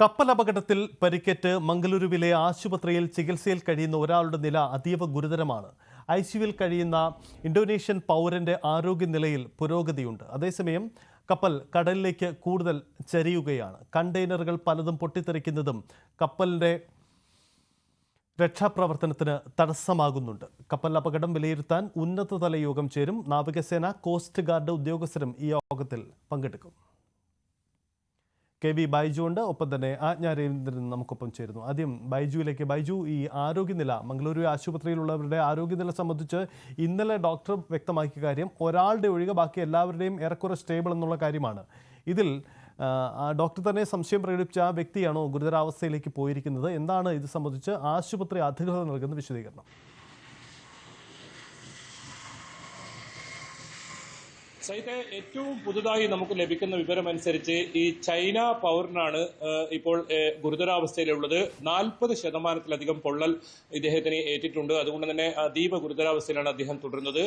കപ്പൽ അപകടത്തിൽ പരിക്കേറ്റ് മംഗലൂരുവിലെ ആശുപത്രിയിൽ ചികിത്സയിൽ കഴിയുന്ന ഒരാളുടെ നില അതീവ ഗുരുതരമാണ്. ഐ സിയുവിൽ കഴിയുന്ന ഇന്തോനേഷ്യൻ പൗരന്റെ ആരോഗ്യനിലയിൽ പുരോഗതിയുണ്ട്. അതേസമയം കപ്പൽ കടലിലേക്ക് കൂടുതൽ ചരിയുകയാണ്. കണ്ടെയ്നറുകൾ പലതും പൊട്ടിത്തെറിക്കുന്നതും കപ്പലിന്റെ രക്ഷാപ്രവർത്തനത്തിന് തടസ്സമാകുന്നുണ്ട്. കപ്പൽ അപകടം വിലയിരുത്താൻ ഉന്നതതല യോഗം ചേരും നാവികസേന കോസ്റ്റ് ഗാർഡ് ഉദ്യോഗസ്ഥരും ഈ യോഗത്തിൽ പങ്കെടുക്കും. കെ വി ബൈജു ഉണ്ട് ഒപ്പം തന്നെ ആജ്ഞ രവീന്ദ്രൻ നമുക്കൊപ്പം ചേരുന്നു. ആദ്യം ബൈജുവിലേക്ക്. ബൈജു ഈ ആരോഗ്യനില മംഗളൂരു ആശുപത്രിയിലുള്ളവരുടെ ആരോഗ്യനില സംബന്ധിച്ച് ഇന്നലെ ഡോക്ടർ വ്യക്തമാക്കിയ കാര്യം ഒരാളുടെ ഒഴികെ ബാക്കി എല്ലാവരുടെയും ഏറെക്കുറെ സ്റ്റേബിൾ എന്നുള്ള കാര്യമാണ്. ഇതിൽ ഡോക്ടർ തന്നെ സംശയം പ്രകടിപ്പിച്ച ആ വ്യക്തിയാണോ ഗുരുതരാവസ്ഥയിലേക്ക് പോയിരിക്കുന്നത്? എന്താണ് ഇത് സംബന്ധിച്ച് ആശുപത്രി അധികൃതർ നൽകുന്ന വിശദീകരണം? സൈത്തെ ഏറ്റവും പുതുതായി നമുക്ക് ലഭിക്കുന്ന വിവരമനുസരിച്ച് ഈ ചൈന പൗരനാണ് ഇപ്പോൾ ഗുരുതരാവസ്ഥയിലുള്ളത്. നാൽപ്പത് ശതമാനത്തിലധികം പൊള്ളൽ ഇദ്ദേഹത്തിന് ഏറ്റിട്ടുണ്ട്. അതുകൊണ്ട് തന്നെ അതീവ ഗുരുതരാവസ്ഥയിലാണ് അദ്ദേഹം തുടരുന്നത്.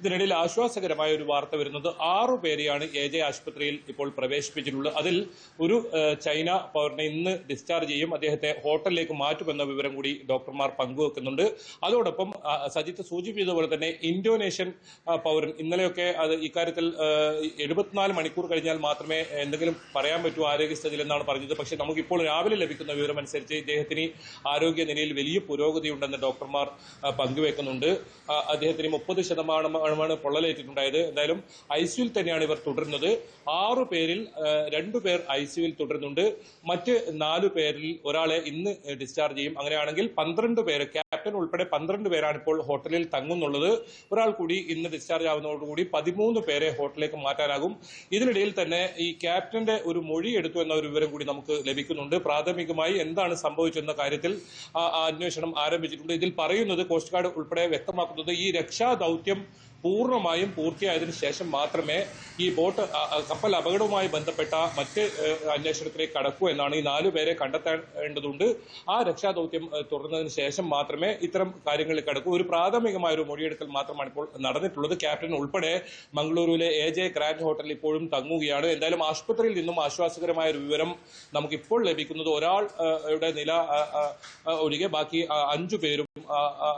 ഇതിനിടയിൽ ആശ്വാസകരമായ ഒരു വാർത്ത വരുന്നത് ആറു പേരെയാണ് എ ജെ ആശുപത്രിയിൽ ഇപ്പോൾ പ്രവേശിപ്പിച്ചിട്ടുള്ളത്. അതിൽ ഒരു ചൈന പൗരനെ ഇന്ന് ഡിസ്ചാർജ് ചെയ്യും. അദ്ദേഹത്തെ ഹോട്ടലിലേക്ക് മാറ്റുമെന്ന വിവരം കൂടി ഡോക്ടർമാർ പങ്കുവെക്കുന്നുണ്ട്. അതോടൊപ്പം സജിത്ത് സൂചിപ്പിച്ചതുപോലെ തന്നെ ഇന്തോനേഷ്യൻ പൗരൻ ഇന്നലെയൊക്കെ അത് ഇക്കാര്യത്തിൽ എഴുപത്തിനാല് മണിക്കൂർ കഴിഞ്ഞാൽ മാത്രമേ എന്തെങ്കിലും പറയാൻ പറ്റൂ ആരോഗ്യസ്ഥിതി എന്നാണ് പറഞ്ഞത്. പക്ഷേ നമുക്കിപ്പോൾ രാവിലെ ലഭിക്കുന്ന വിവരം അനുസരിച്ച് ഇദ്ദേഹത്തിന് ആരോഗ്യനിലയിൽ വലിയ പുരോഗതിയുണ്ടെന്ന് ഡോക്ടർമാർ പങ്കുവെക്കുന്നുണ്ട്. അദ്ദേഹത്തിന് മുപ്പത് ശതമാനമാണ് പൊള്ളലേറ്റിട്ടുണ്ടായത്. എന്തായാലും ഐ സിയുൽ തന്നെയാണ് ഇവർ തുടരുന്നത്. ആറു പേരിൽ രണ്ടു പേർ ഐ സിയുവിൽ തുടരുന്നുണ്ട്. മറ്റ് നാലു പേരിൽ ഒരാളെ ഇന്ന് ഡിസ്ചാർജ് ചെയ്യും. അങ്ങനെയാണെങ്കിൽ പന്ത്രണ്ട് പേര് ക്യാപ്റ്റൻ ഉൾപ്പെടെ പന്ത്രണ്ട് പേരാണ് ഇപ്പോൾ ഹോട്ടലിൽ തങ്ങുന്നുള്ളത്. ഒരാൾ കൂടി ഇന്ന് ഡിസ്ചാർജ് ആവുന്നതോടുകൂടി പതിമൂന്ന് പേരെ ഹോട്ടലിലേക്ക് മാറ്റാനാകും. ഇതിനിടയിൽ തന്നെ ഈ ക്യാപ്റ്റന്റെ ഒരു മൊഴി എടുത്തു എന്ന ഒരു വിവരം കൂടി നമുക്ക് ലഭിക്കുന്നുണ്ട്. പ്രാഥമികമായി എന്താണ് സംഭവിച്ചെന്ന കാര്യത്തിൽ അന്വേഷണം ആരംഭിച്ചിട്ടുണ്ട്. ഇതിൽ പറയുന്നത് കോസ്റ്റ് ഗാർഡ് ഉൾപ്പെടെ വ്യക്തമാക്കുന്നത് ഈ രക്ഷാ ദൗത്യം പൂർണമായും പൂർത്തിയായതിനു ശേഷം മാത്രമേ ഈ ബോട്ട് കപ്പൽ അപകടവുമായി ബന്ധപ്പെട്ട മറ്റ് അന്വേഷണത്തിലേക്ക് കടക്കൂ എന്നാണ് ഈ നാലു പേരെ കണ്ടെത്തേണ്ടതുണ്ട്. ആ രക്ഷാദൌത്യം തുടർന്നതിന് ശേഷം മാത്രമേ ഇത്തരം കാര്യങ്ങളിൽ കടക്കൂ. ഒരു പ്രാഥമികമായ ഒരു മൊഴിയെടുക്കൽ മാത്രമാണ് ഇപ്പോൾ നടന്നിട്ടുള്ളത്. ക്യാപ്റ്റൻ ഉൾപ്പെടെ മംഗളൂരുവിലെ എ ജെ ഗ്രാൻഡ് ഹോട്ടലിൽ ഇപ്പോഴും തങ്ങുകയാണ്. എന്തായാലും ആശുപത്രിയിൽ നിന്നും ആശ്വാസകരമായ ഒരു വിവരം നമുക്കിപ്പോൾ ലഭിക്കുന്നത് ഒരാളുടെ നില ഒഴികെ ബാക്കി അഞ്ചു പേരും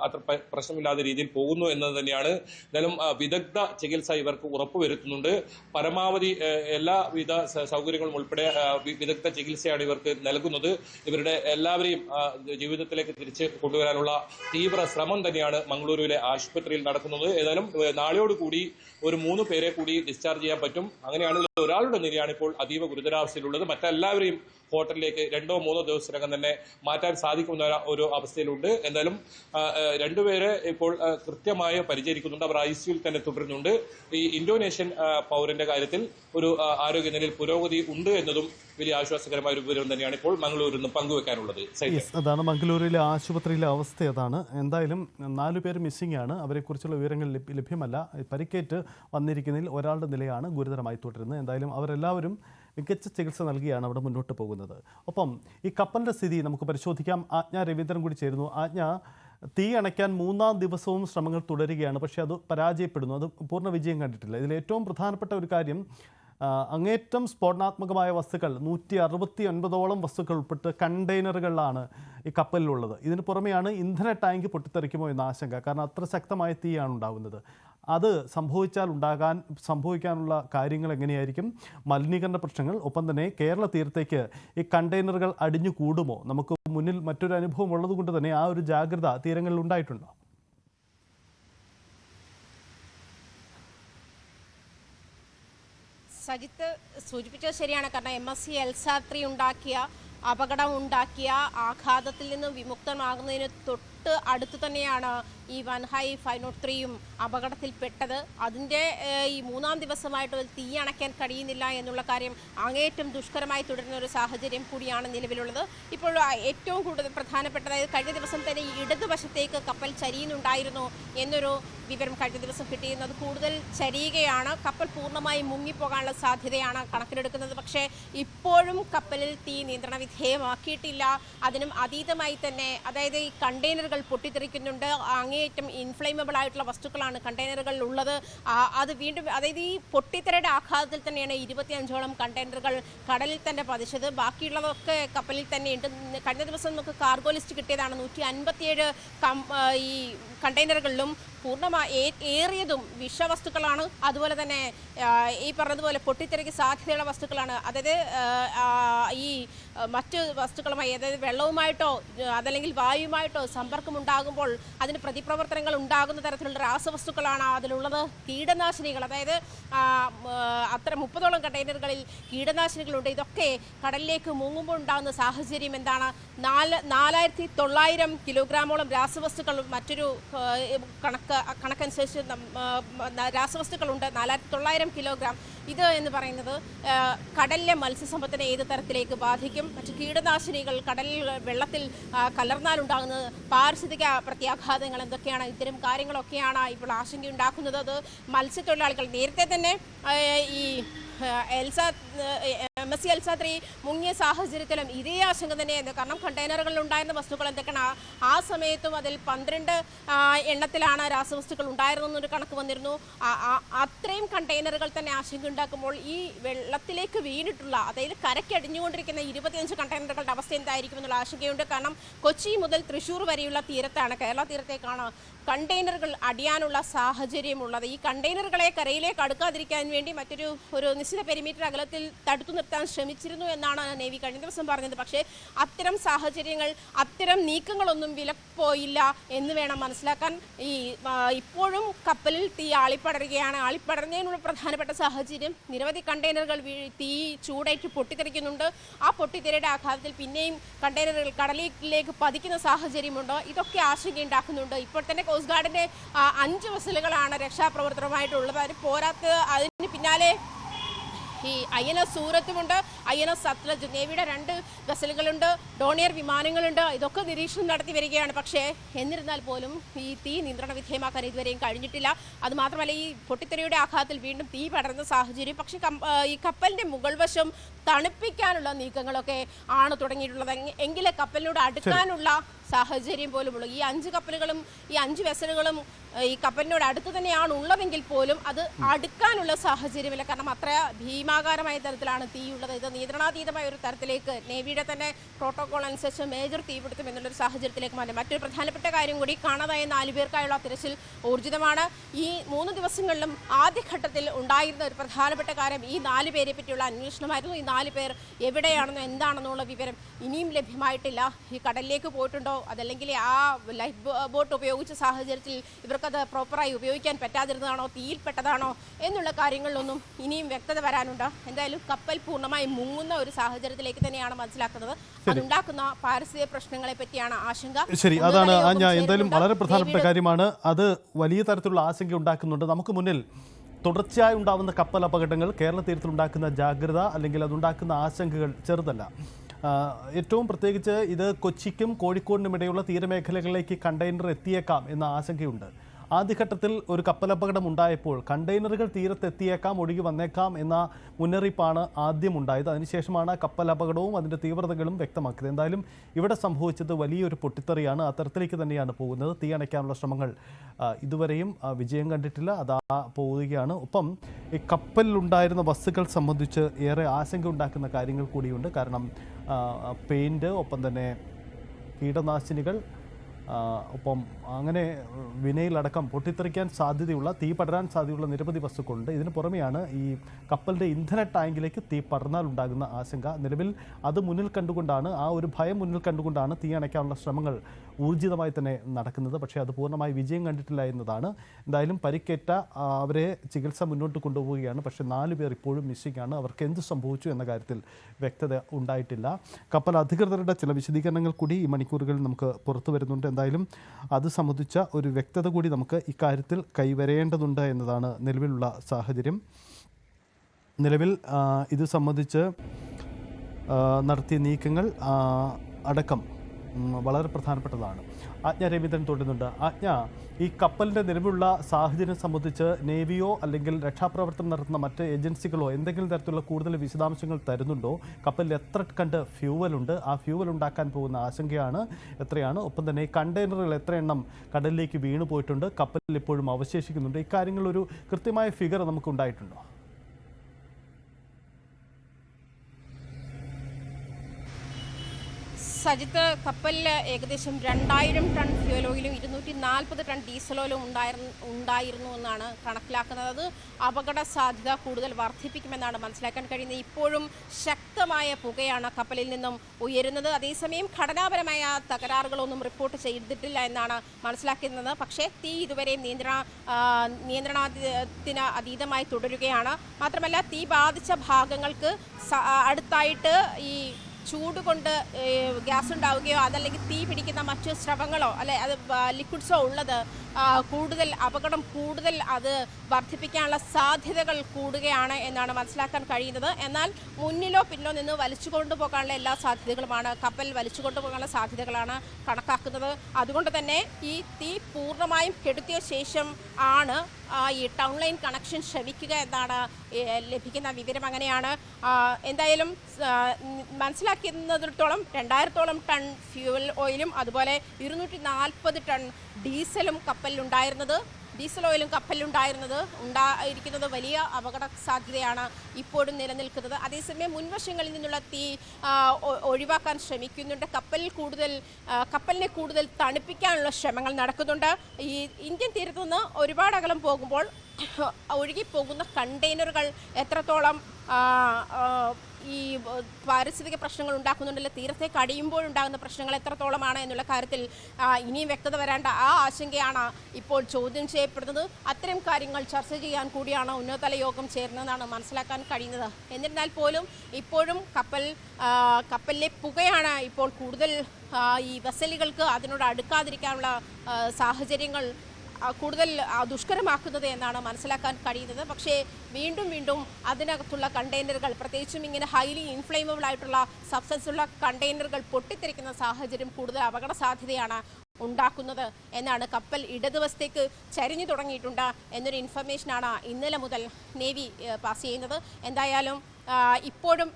അത്ര പ്രശ്നമില്ലാത്ത രീതിയിൽ പോകുന്നു എന്നത് തന്നെയാണ്. എന്തായാലും ആ, വിദഗ്ധ ചികിത്സ ഇവർക്ക് ഉറപ്പുവരുത്തുന്നുണ്ട്. പരമാവധി എല്ലാവിധ സൗകര്യങ്ങളും ഉൾപ്പെടെ വിദഗ്ധ ചികിത്സയാണ് ഇവർക്ക് നൽകുന്നത്. ഇവരുടെ എല്ലാവരെയും ജീവിതത്തിലേക്ക് തിരിച്ച് കൊണ്ടുവരാനുള്ള തീവ്ര ശ്രമം തന്നെയാണ് മംഗളൂരുവിലെ ആശുപത്രിയിൽ നടക്കുന്നത്. ഏതായാലും നാളെയോടുകൂടി ഒരു മൂന്ന് പേരെ കൂടി ഡിസ്ചാർജ് ചെയ്യാൻ പറ്റും. അങ്ങനെയാണെങ്കിൽ ഒരാളുടെ നിലയാണ് ഇപ്പോൾ അതീവ ഗുരുതരാവസ്ഥയിലുള്ളത്. മറ്റെല്ലാവരെയും ഹോട്ടലിലേക്ക് രണ്ടോ മൂന്നോ ദിവസത്തിനകം തന്നെ മാറ്റാൻ സാധിക്കുന്ന ഒരു- അവസ്ഥയിലുണ്ട്. ആ, രണ്ടുപേരെ ഇപ്പോൾ കൃത്യമായ പരിചരിക്കുന്നുണ്ട്. അവർ ഐ സിയിൽ തന്നെ തുടരുന്നുണ്ട്. ഈ ഇന്തോനേഷ്യൻ പൗരന്റെ കാര്യത്തിൽ ഒരു ആരോഗ്യനിലയിൽ പുരോഗതി ഉണ്ട് എന്നതും വലിയ ആശ്വാസകരമായ ഒരു വിവരം തന്നെയാണ് ഇപ്പോൾ മംഗളൂരിൽ പങ്കുവെക്കാനുള്ളത്. അതാണ് മംഗളൂരിലെ ആശുപത്രിയിലെ അവസ്ഥ അതാണ്. എന്തായാലും നാലു പേര് മിസ്സിംഗ് ആണ്. അവരെക്കുറിച്ചുള്ള വിവരങ്ങൾ ലഭ്യമല്ല. പരിക്കേറ്റ് വന്നിരിക്കുന്നതിൽ ഒരാളുടെ നിലയാണ് ഗുരുതരമായി തുടരുന്നത്. എന്തായാലും അവരെല്ലാവരും മികച്ച ചികിത്സ നൽകിയാണ് അവിടെ മുന്നോട്ട് പോകുന്നത്. ഒപ്പം ഈ കപ്പലിന്റെ സ്ഥിതി നമുക്ക് പരിശോധിക്കാം. ആജ്ഞ രവീന്ദ്രൻ കൂടി ചേരുന്നു. ആജ്ഞ തീ അണയ്ക്കാൻ മൂന്നാം ദിവസവും ശ്രമങ്ങൾ തുടരുകയാണ്. പക്ഷേ അത് പരാജയപ്പെടുന്നു. അത് പൂർണ വിജയം കണ്ടിട്ടില്ല. ഇതിൽ ഏറ്റവും പ്രധാനപ്പെട്ട ഒരു കാര്യം അങ്ങേറ്റം സ്ഫോടനാത്മകമായ വസ്തുക്കൾ നൂറ്റി അറുപത്തി ഒൻപതോളം വസ്തുക്കൾ ഉൾപ്പെട്ട് കണ്ടെയ്നറുകളിലാണ് ഈ കപ്പലിലുള്ളത്. ഇതിന് പുറമെയാണ് ഇന്ധന ടാങ്ക് പൊട്ടിത്തെറിക്കുമോ എന്ന ആശങ്ക. കാരണം അത്ര ശക്തമായ തീയാണ് ഉണ്ടാകുന്നത്. അത് സംഭവിച്ചാൽ ഉണ്ടാകാൻ സംഭവിക്കാനുള്ള കാര്യങ്ങൾ എങ്ങനെയായിരിക്കും? മലിനീകരണ പ്രശ്നങ്ങൾ. ഒപ്പം തന്നെ കേരള തീരത്തേക്ക് ഈ കണ്ടെയ്നറുകൾ അടിഞ്ഞു കൂടുമോ നമുക്ക് മുന്നിൽ മറ്റൊരു അനുഭവം ഉള്ളതുകൊണ്ട് തന്നെ ആ ഒരു ജാഗ്രത തീരങ്ങളിൽ ഉണ്ടായിട്ടുണ്ടോ? സജിത്ത് സൂചിപ്പിച്ചത് ശരിയാണ്. കാരണം എം എസ് സി എൽസാത്രി ഉണ്ടാക്കിയ അപകടം ഉണ്ടാക്കിയ ആഘാതത്തിൽ നിന്നും വിമുക്തമാകുന്നതിന് തൊട്ട് അടുത്ത് തന്നെയാണ് ഈ വൻഹൈ ഫൈവ് നോട്ട് ത്രീയും അപകടത്തിൽപ്പെട്ടത്. അതിന്റെ ഈ മൂന്നാം ദിവസമായിട്ട് തീ അണയ്ക്കാൻ കഴിയുന്നില്ല എന്നുള്ള കാര്യം അങ്ങേയറ്റം ദുഷ്കരമായി തുടരുന്ന ഒരു സാഹചര്യം കൂടിയാണ് നിലവിലുള്ളത്. ഇപ്പോൾ ഏറ്റവും കൂടുതൽ പ്രധാനപ്പെട്ടതായത് കഴിഞ്ഞ ദിവസം തന്നെ ഈ ഇടതുവശത്തേക്ക് കപ്പൽ ചരിയുന്നുണ്ടായിരുന്നു എന്നൊരു വിവരം കഴിഞ്ഞ ദിവസം കിട്ടിയിരുന്നത് കൂടുതൽ ചരിയുകയാണ്. കപ്പൽ പൂർണമായും മുങ്ങിപ്പോകാനുള്ള സാധ്യതയാണ് കണക്കിലെടുക്കുന്നത്. പക്ഷേ ഇപ്പോഴും കപ്പലിൽ തീ നിയന്ത്രണ വിധേയമാക്കിയിട്ടില്ല. അതിനും അതീതമായി തന്നെ അതായത് ഈ കണ്ടെയ്നറുകൾ പൊട്ടിത്തെറിക്കുന്നുണ്ട്. പൊട്ടിത്തെറിക്കുന്നുണ്ട് അങ്ങേയറ്റം ഇൻഫ്ലേമബിൾ ആയിട്ടുള്ള വസ്തുക്കളാണ് കണ്ടെയ്നറുകളിൽ ഉള്ളത് അത് വീണ്ടും അതായത് ഈ പൊട്ടിത്തരയുടെ ആഘാതത്തിൽ തന്നെയാണ് ഇരുപത്തിയഞ്ചോളം കണ്ടെയ്നറുകൾ കടലിൽ തന്നെ പതിച്ചത്. ബാക്കിയുള്ളതൊക്കെ കപ്പലിൽ തന്നെയുണ്ട്. കഴിഞ്ഞ ദിവസം നമുക്ക് കാർഗോ ലിസ്റ്റ് കിട്ടിയതാണ് നൂറ്റി അൻപത്തിയേഴ് ഈ കണ്ടെയ്നറുകളിലും പൂർണമായി ഏറിയതും വിഷവസ്തുക്കളാണ്. അതുപോലെ തന്നെ ഈ പറഞ്ഞതുപോലെ പൊട്ടിത്തെറിക്ക് സാധ്യതയുള്ള വസ്തുക്കളാണ്. അതായത് ഈ മറ്റ് വസ്തുക്കളുമായി അതായത് വെള്ളവുമായിട്ടോ അതല്ലെങ്കിൽ വായുമായിട്ടോ സമ്പർക്കം ഉണ്ടാകുമ്പോൾ അതിന് പ്രതിപ്രവർത്തനങ്ങൾ ഉണ്ടാകുന്ന തരത്തിലുള്ള രാസവസ്തുക്കളാണ് അതിലുള്ളത്. കീടനാശിനികൾ അതായത് അത്ര മുപ്പതോളം കണ്ടെയ്നറുകളിൽ കീടനാശിനികളുണ്ട്. ഇതൊക്കെ കടലിലേക്ക് മുങ്ങുമ്പോൾ ഉണ്ടാകുന്ന സാഹചര്യം എന്താണ്? നാല് നാലായിരത്തി തൊള്ളായിരം കിലോഗ്രാമോളം രാസവസ്തുക്കൾ മറ്റൊരു ആ, കണക്ക് കണക്കനുസരിച്ച് രാസവസ്തുക്കളുണ്ട്. നാലായിരത്തി തൊള്ളായിരം കിലോഗ്രാം. ഇത് എന്ന് പറയുന്നത് കടലിലെ മത്സ്യസമ്പത്തിനെ ഏത് തരത്തിലേക്ക് ബാധിക്കും? മറ്റു കീടനാശിനികൾ കടലിൽ വെള്ളത്തിൽ കലർന്നാലുണ്ടാകുന്നത് പാരിസ്ഥിതിക പ്രത്യാഘാതങ്ങൾ എന്തൊക്കെയാണ്? ഇത്തരം കാര്യങ്ങളൊക്കെയാണ് ഇപ്പോൾ ആശങ്കയുണ്ടാക്കുന്നത്. അത് മത്സ്യത്തൊഴിലാളികൾ നേരത്തെ തന്നെ ഈ Elsa M S C Elsa three മുങ്ങിയ സാഹചര്യത്തിലും ഇതേ ആശങ്ക തന്നെയായിരുന്നു. കാരണം കണ്ടെയ്നറുകളിൽ ഉണ്ടായിരുന്ന വസ്തുക്കൾ എന്തൊക്കെയാണ്? ആ- സമയത്തും അതിൽ പന്ത്രണ്ട് എണ്ണത്തിലാണ് രാസവസ്തുക്കൾ ഉണ്ടായിരുന്നൊരു കണക്ക് വന്നിരുന്നു. അത്രയും കണ്ടെയ്നറുകൾ തന്നെ ആശങ്ക ഉണ്ടാക്കുമ്പോൾ ഈ വെള്ളത്തിലേക്ക് വീണിട്ടുള്ള അതായത് കരക്കടിഞ്ഞുകൊണ്ടിരിക്കുന്ന ഇരുപത്തിയഞ്ച് കണ്ടെയ്നറുകളുടെ അവസ്ഥ എന്തായിരിക്കും എന്നുള്ള ആശങ്കയുണ്ട്. കാരണം കൊച്ചി മുതൽ തൃശ്ശൂർ വരെയുള്ള തീരത്താണ് കേരള തീരത്തേക്കാണ് കണ്ടെയ്നറുകൾ അടിയാനുള്ള സാഹചര്യമുള്ളത്. ഈ കണ്ടെയ്നറുകളെ കരയിലേക്ക് അടുക്കാതിരിക്കാൻ വേണ്ടി മറ്റൊരു ഒരു നിശ്ചിത പെരിമീറ്റർ അകലത്തിൽ തടുത്തു നിർത്താൻ ശ്രമിച്ചിരുന്നു എന്നാണ് നേവി കഴിഞ്ഞ ദിവസം പറഞ്ഞത്. പക്ഷേ അത്തരം സാഹചര്യങ്ങൾ അത്തരം നീക്കങ്ങളൊന്നും വിലപ്പോയില്ല എന്ന് വേണം മനസ്സിലാക്കാൻ. ഈ ഇപ്പോഴും കപ്പലിൽ തീ ആളിപ്പടരുകയാണ്. ആളിപ്പടരുന്നതിനുള്ള പ്രധാനപ്പെട്ട സാഹചര്യം നിരവധി കണ്ടെയ്നറുകൾ തീ ചൂടേറ്റ് പൊട്ടിത്തെറിക്കുന്നുണ്ട്. ആ പൊട്ടിത്തെറിയുടെ ആഘാതത്തിൽ പിന്നെയും കണ്ടെയ്നറുകൾ കടലിലേക്ക് പതിക്കുന്ന സാഹചര്യമുണ്ട്. ഇതൊക്കെ ആശങ്കയുണ്ടാക്കുന്നുണ്ട്. ഇപ്പോൾ തന്നെ കോസ്റ്റ് ഗാർഡിന്റെ അഞ്ച് വസലുകളാണ് രക്ഷാപ്രവർത്തനമായിട്ടുള്ളത് അതിന് പോരാത്ത അതിന് പിന്നാലെ ഈ ഐ എൻ എസ് സൂറത്തുമുണ്ട് ഐ എൻ എസ് സത്ലജ് നേവിയുടെ രണ്ട് വെസലുകളുണ്ട് ഡോണിയർ വിമാനങ്ങളുണ്ട്. ഇതൊക്കെ നിരീക്ഷണം നടത്തി വരികയാണ്. പക്ഷേ എന്നിരുന്നാൽ പോലും ഈ തീ നിയന്ത്രണ വിധേയമാക്കാൻ ഇതുവരെയും കഴിഞ്ഞിട്ടില്ല. അതുമാത്രമല്ല ഈ പൊട്ടിത്തെറിയുടെ ആഘാതത്തിൽ വീണ്ടും തീ പടർന്ന സാഹചര്യം. പക്ഷേ ഈ കപ്പലിന്റെ മുകൾ വശം തണുപ്പിക്കാനുള്ള നീക്കങ്ങളൊക്കെ ആണ് തുടങ്ങിയിട്ടുള്ളത്. എങ്കിലും കപ്പലിനോട് അടുക്കാനുള്ള സാഹചര്യം പോലുമുള്ളൂ ഈ അഞ്ച് കപ്പലുകളും ഈ അഞ്ച് വെസലുകളും ഈ കപ്പലിനോട് അടുത്ത് തന്നെയാണ് ഉള്ളതെങ്കിൽ പോലും അത് അടുക്കാനുള്ള സാഹചര്യമില്ല. കാരണം അത്ര ഭീമാകാരമായ തരത്തിലാണ് തീയുള്ളത് ഇത് നിയന്ത്രണാതീതമായ ഒരു തരത്തിലേക്ക് നേവിയുടെ തന്നെ പ്രോട്ടോകോൾ അനുസരിച്ച് മേജർ തീപിടുത്തം എന്നുള്ളൊരു സാഹചര്യത്തിലേക്ക് മാറി. മറ്റൊരു പ്രധാനപ്പെട്ട കാര്യം കൂടി കാണാതായ നാലു പേർക്കായുള്ള തിരച്ചിൽ ഊർജിതമാണ്. ഈ മൂന്ന് ദിവസങ്ങളിലും ആദ്യഘട്ടത്തിൽ ഉണ്ടായിരുന്ന ഒരു പ്രധാനപ്പെട്ട കാര്യം ഈ നാല് പേരെ പറ്റിയുള്ള അന്വേഷണമായിരുന്നു. ഈ നാല് പേർ എവിടെയാണെന്നോ എന്താണെന്നുള്ള വിവരം ഇനിയും ലഭ്യമായിട്ടില്ല. ഈ കടലിലേക്ക് പോയിട്ടുണ്ടോ അതല്ലെങ്കിൽ ആ ലൈഫ് ബോട്ട് ഉപയോഗിച്ച സാഹചര്യത്തിൽ ഇവർക്കത് പ്രോപ്പറായി ഉപയോഗിക്കാൻ പറ്റാതിരുന്നതാണോ തീയിൽപ്പെട്ടതാണോ എന്നുള്ള കാര്യങ്ങളിലൊന്നും ഇനിയും വ്യക്തത വരാനുണ്ട്? എന്തായാലും കപ്പൽ പൂർണമായി മുങ്ങുന്ന ഒരു സാഹചര്യത്തിലേക്ക് തന്നെയാണ് മനസ്സിലാക്കുന്നത്. അതുണ്ടാക്കുന്ന പാരിസ്ഥിതിക പ്രശ്നങ്ങളെ പറ്റിയാണ് ആശങ്ക. ശരി അതാണ് ഞാൻ എന്തായാലും വളരെ പ്രധാനപ്പെട്ട കാര്യമാണ്. അത് വലിയ തരത്തിലുള്ള ആശങ്ക ഉണ്ടാക്കുന്നുണ്ട്. നമുക്ക് മുന്നിൽ തുടർച്ചയായി ഉണ്ടാകുന്ന കപ്പൽ അപകടങ്ങൾ കേരള തീരത്തിൽ ഉണ്ടാക്കുന്ന ജാഗ്രത അല്ലെങ്കിൽ അതുണ്ടാക്കുന്ന ആശങ്കകൾ ചെറുതല്ല. ഏറ്റവും പ്രത്യേകിച്ച് ഇത് കൊച്ചിക്കും കോഴിക്കോടിനും ഇടയുള്ള തീരമേഖലകളിലേക്ക് കണ്ടെയ്നർ എത്തിയേക്കാം എന്ന ആശങ്കയുണ്ട്. ആദ്യഘട്ടത്തിൽ ഒരു കപ്പലപകടം ഉണ്ടായപ്പോൾ കണ്ടെയ്നറുകൾ തീരത്തെത്തിയേക്കാം ഒഴുകി വന്നേക്കാം എന്ന മുന്നറിയിപ്പാണ് ആദ്യം ഉണ്ടായത്. അതിനുശേഷമാണ് കപ്പലപകടവും അതിന്റെ തീവ്രതകളും വ്യക്തമാക്കിയത്. എന്തായാലും ഇവിടെ സംഭവിച്ചത് വലിയൊരു പൊട്ടിത്തെറിയാണ്. അത്തരത്തിലേക്ക് തന്നെയാണ് പോകുന്നത്. തീ അണയ്ക്കാനുള്ള ശ്രമങ്ങൾ ഇതുവരെയും വിജയം കണ്ടിട്ടില്ല. അതാ പോവുകയാണ്. ഒപ്പം ഈ കപ്പലിലുണ്ടായിരുന്ന വസ്തുക്കൾ സംബന്ധിച്ച് ഏറെ ആശങ്ക ഉണ്ടാക്കുന്ന കാര്യങ്ങൾ കൂടിയുണ്ട്. കാരണം പെയിന്റ് ഒപ്പം തന്നെ കീടനാശിനികൾ ഒപ്പം അങ്ങനെ വിനയിലടക്കം പൊട്ടിത്തെറിക്കാൻ സാധ്യതയുള്ള തീ പടരാൻ സാധ്യതയുള്ള നിരവധി വസ്തുക്കളുണ്ട്. ഇതിന് പുറമെയാണ് ഈ കപ്പലിന്റെ ഇന്ധന ടാങ്കിലേക്ക് തീ പടർന്നാൽ ഉണ്ടാകുന്ന ആശങ്ക. നിലവിൽ അത് മുന്നിൽ കണ്ടുകൊണ്ടാണ് ആ ഒരു ഭയം മുന്നിൽ കണ്ടുകൊണ്ടാണ് തീ അണയ്ക്കാനുള്ള ശ്രമങ്ങൾ ഊർജിതമായി തന്നെ നടക്കുന്നത്. പക്ഷേ അത് പൂർണമായി വിജയം കണ്ടിട്ടില്ല എന്നതാണ്. എന്തായാലും പരിക്കേറ്റ അവരെ ചികിത്സ മുന്നോട്ട് കൊണ്ടുപോവുകയാണ്. പക്ഷേ നാല് പേർ ഇപ്പോഴും മിസ്സിംഗ് ആണ് അവർക്ക് എന്ത് സംഭവിച്ചു എന്ന കാര്യത്തിൽ വ്യക്തത ഉണ്ടായിട്ടില്ല. കപ്പൽ അധികൃതരുടെ ചില വിശദീകരണങ്ങൾ കൂടി ഈ മണിക്കൂറുകളിൽ നമുക്ക് പുറത്തു വരുന്നുണ്ട്. എന്തായാലും അത് സംബന്ധിച്ച ഒരു വ്യക്തത കൂടി നമുക്ക് ഇക്കാര്യത്തിൽ കൈവരേണ്ടതുണ്ട് എന്നതാണ് നിലവിലുള്ള സാഹചര്യം. നിലവിൽ ഇത് സംബന്ധിച്ച് നടത്തിയ നീക്കങ്ങൾ അടക്കം വളരെ പ്രധാനപ്പെട്ടതാണ്. ആജ്ഞ രവീന്ദ്രൻ തുടരുന്നുണ്ട് ആജ്ഞ ഈ കപ്പലിന്റെ നിലവിലുള്ള സാഹചര്യം സംബന്ധിച്ച് നേവിയോ അല്ലെങ്കിൽ രക്ഷാപ്രവർത്തനം നടത്തുന്ന മറ്റ് ഏജൻസികളോ എന്തെങ്കിലും തരത്തിലുള്ള കൂടുതൽ വിശദാംശങ്ങൾ തരുന്നുണ്ടോ? കപ്പലിൽ എത്ര കണ്ട് ഫ്യൂവലുണ്ട് ആ ഫ്യൂവൽ ഉണ്ടാക്കാൻ പോകുന്ന ആശങ്കയാണ് എത്രയാണ്? ഒപ്പം തന്നെ കണ്ടെയ്നറുകൾ എത്ര എണ്ണം കടലിലേക്ക് വീണു പോയിട്ടുണ്ട് കപ്പലിൽ ഇപ്പോഴും അവശേഷിക്കുന്നുണ്ട്. ഇക്കാര്യങ്ങളൊരു കൃത്യമായ ഫിഗർ നമുക്ക് ഉണ്ടായിട്ടുണ്ടോ? സജിത്ത് കപ്പലിൽ ഏകദേശം രണ്ടായിരം ടൺ ഫ്യൂൽ ഓയിലും ഇരുന്നൂറ്റി നാൽപ്പത് ടൺ ഡീസൽ ഓയിലും ഉണ്ടായിരുന്നു ഉണ്ടായിരുന്നു എന്നാണ് കണക്കിലാക്കുന്നത്. അത് അപകട സാധ്യത കൂടുതൽ വർദ്ധിപ്പിക്കുമെന്നാണ് മനസ്സിലാക്കാൻ കഴിയുന്നത്. ഇപ്പോഴും ശക്തമായ പുകയാണ് കപ്പലിൽ നിന്നും ഉയരുന്നത്. അതേസമയം ഘടനാപരമായ തകരാറുകളൊന്നും റിപ്പോർട്ട് ചെയ്തിട്ടില്ല എന്നാണ് മനസ്സിലാക്കുന്നത്. പക്ഷേ തീ ഇതുവരെ നിയന്ത്രണ നിയന്ത്രണത്തിന് അതീതമായി തുടരുകയാണ്. മാത്രമല്ല തീ ബാധിച്ച ഭാഗങ്ങൾക്ക് അടുത്തായിട്ട് ഈ ചൂട് കൊണ്ട് ഗ്യാസ് ഉണ്ടാവുകയോ അതല്ലെങ്കിൽ തീ പിടിക്കുന്ന മറ്റു സ്രവങ്ങളോ അല്ലെ അത് ലിക്വിഡ്സോ ഉള്ളത് കൂടുതൽ അപകടം കൂടുതൽ അത് വർദ്ധിപ്പിക്കാനുള്ള സാധ്യതകൾ കൂടുകയാണ് എന്നാണ് മനസ്സിലാക്കാൻ കഴിയുന്നത്. എന്നാൽ മുന്നിലോ പിന്നിലോ നിന്ന് വലിച്ചു കൊണ്ടുപോകാനുള്ള എല്ലാ സാധ്യതകളുമാണ്. കപ്പൽ വലിച്ചു കൊണ്ടുപോകാനുള്ള സാധ്യതകളാണ് കണക്കാക്കുന്നത്. അതുകൊണ്ട് തന്നെ ഈ തീ പൂർണമായും കെടുത്തിയ ശേഷം ആണ് ഈ ടൗൺ ലൈൻ കണക്ഷൻ ശ്രമിക്കുക എന്നാണ് ലഭിക്കുന്ന വിവരം അങ്ങനെയാണ്. എന്തായാലും മനസ്സിലാക്കുന്നതിടത്തോളം രണ്ടായിരത്തോളം ടൺ ഫ്യൂവൽ ഓയിലും അതുപോലെ ഇരുന്നൂറ്റി നാൽപ്പത് ടൺ ഡീസലും കപ്പലിലുണ്ടായിരുന്നത്. ഡീസൽ ഓയിലും കപ്പലിലുണ്ടായിരുന്നത്. ഉണ്ടായിരിക്കുന്നത് വലിയ അപകട സാധ്യതയാണ് ഇപ്പോഴും നിലനിൽക്കുന്നത്. അതേസമയം മുൻവശങ്ങളിൽ നിന്നുള്ള തീ ഒഴിവാക്കാൻ ശ്രമിക്കുന്നുണ്ട്. കപ്പലിൽ കൂടുതൽ കപ്പലിനെ കൂടുതൽ തണുപ്പിക്കാനുള്ള ശ്രമങ്ങൾ നടക്കുന്നുണ്ട്. ഈ ഇന്ത്യൻ തീരത്തുനിന്ന് ഒരുപാട് അകലം പോകുമ്പോൾ ഒഴുകിപ്പോകുന്ന കണ്ടെയ്നറുകൾ എത്രത്തോളം ഈ പാരിസ്ഥിതിക പ്രശ്നങ്ങൾ ഉണ്ടാക്കുന്നുണ്ടല്ലോ തീരത്തേക്ക് അടിയുമ്പോഴുണ്ടാകുന്ന പ്രശ്നങ്ങൾ എത്രത്തോളമാണ് എന്നുള്ള കാര്യത്തിൽ ഇനിയും വ്യക്തത വരേണ്ട ആ ആശങ്കയാണ് ഇപ്പോൾ ചോദ്യം ചെയ്യപ്പെടുന്നത്. അത്തരം കാര്യങ്ങൾ ചർച്ച ചെയ്യാൻ കൂടിയാണ് ഉന്നതതല യോഗം ചേർന്നതെന്നാണ് മനസ്സിലാക്കാൻ കഴിയുന്നത്. എന്നിരുന്നാൽ പോലും ഇപ്പോഴും കപ്പൽ കപ്പലിലെ പുകയാണ് ഇപ്പോൾ കൂടുതൽ ഈ വെസലുകൾക്ക് അതിനോട് അടുക്കാതിരിക്കാനുള്ള സാഹചര്യങ്ങൾ കൂടുതൽ ദുഷ്കരമാക്കുന്നത് എന്നാണ് മനസ്സിലാക്കാൻ കഴിയുന്നത്. പക്ഷേ വീണ്ടും വീണ്ടും അതിനകത്തുള്ള കണ്ടെയ്നറുകൾ പ്രത്യേകിച്ചും ഇങ്ങനെ ഹൈലി ഇൻഫ്ലെയിമബിൾ ആയിട്ടുള്ള സബ്സൻസ് ഉള്ള കണ്ടെയ്നറുകൾ പൊട്ടിത്തെറിക്കുന്ന സാഹചര്യം കൂടുതൽ അപകട സാധ്യതയാണ് ഉണ്ടാക്കുന്നത് എന്നാണ് കപ്പൽ ഇടതുവശത്തേക്ക് ചരിഞ്ഞു തുടങ്ങിയിട്ടുണ്ട് എന്നൊരു ഇൻഫർമേഷനാണ് ഇന്നലെ മുതൽ നേവി പാസ് ചെയ്യുന്നത്. എന്തായാലും ഇപ്പോഴും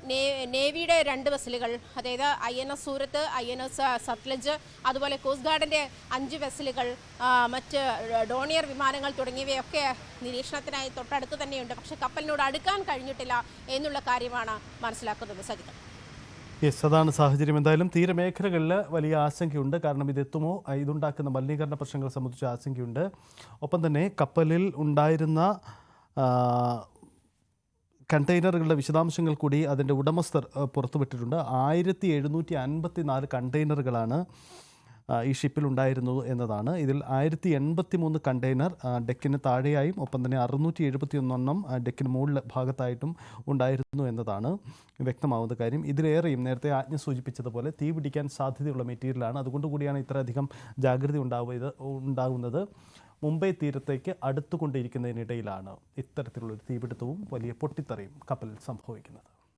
നേവിയുടെ രണ്ട് വെസലുകൾ അതായത് I N S Surat I N S Sutlej അതുപോലെ കോസ്റ്റ് ഗാർഡിന്റെ അഞ്ച് വെസലുകൾ മറ്റ് ഡോണിയർ വിമാനങ്ങൾ തുടങ്ങിയവയൊക്കെ നിരീക്ഷണത്തിനായി തൊട്ടടുത്ത് തന്നെയുണ്ട്. പക്ഷേ കപ്പലിനോട് അടുക്കാൻ കഴിഞ്ഞിട്ടില്ല എന്നുള്ള കാര്യമാണ് മനസ്സിലാക്കുന്നത്. സജിത യെസ് അതാണ് സാഹചര്യം. എന്തായാലും തീരമേഖലകളിൽ വലിയ ആശങ്കയുണ്ട്. കാരണം ഇതെത്തുമോ? ഇതുണ്ടാക്കുന്ന മലിനീകരണ പ്രശ്നങ്ങൾ സംബന്ധിച്ച് ആശങ്കയുണ്ട്. ഒപ്പം തന്നെ കപ്പലിൽ ഉണ്ടായിരുന്ന കണ്ടെയ്നറുകളുടെ വിശദാംശങ്ങൾ കൂടി അതിന്റെ ഉടമസ്ഥർ പുറത്തുവിട്ടിട്ടുണ്ട്. ആയിരത്തി എഴുന്നൂറ്റി അൻപത്തി നാല് കണ്ടെയ്നറുകളാണ് ഈ ഷിപ്പിൽ ഉണ്ടായിരുന്നു എന്നതാണ്. ഇതിൽ ആയിരത്തി എൺപത്തി മൂന്ന് കണ്ടെയ്നർ ഡെക്കിന് താഴെയായും ഒപ്പം തന്നെ അറുന്നൂറ്റി എഴുപത്തി ഒന്നെണ്ണം ഡെക്കിന് മുകളിൽ ഭാഗത്തായിട്ടും ഉണ്ടായിരുന്നു എന്നതാണ് വ്യക്തമാവുന്ന കാര്യം. ഇതിലേറെയും നേരത്തെ ആജ്ഞ സൂചിപ്പിച്ചതുപോലെ തീ പിടിക്കാൻ സാധ്യതയുള്ള മെറ്റീരിയലാണ്. അതുകൊണ്ട് കൂടിയാണ് ഇത്രയധികം ജാഗ്രത ഉണ്ടാവുക ഉണ്ടാകുന്നത് മുംബൈ തീരത്തേക്ക് അടുത്തുകൊണ്ടിരിക്കുന്നതിനിടയിലാണ് ഇത്തരത്തിലുള്ളൊരു തീപിടുത്തവും വലിയ പൊട്ടിത്തെറിയും കപ്പലിൽ സംഭവിക്കുന്നത്.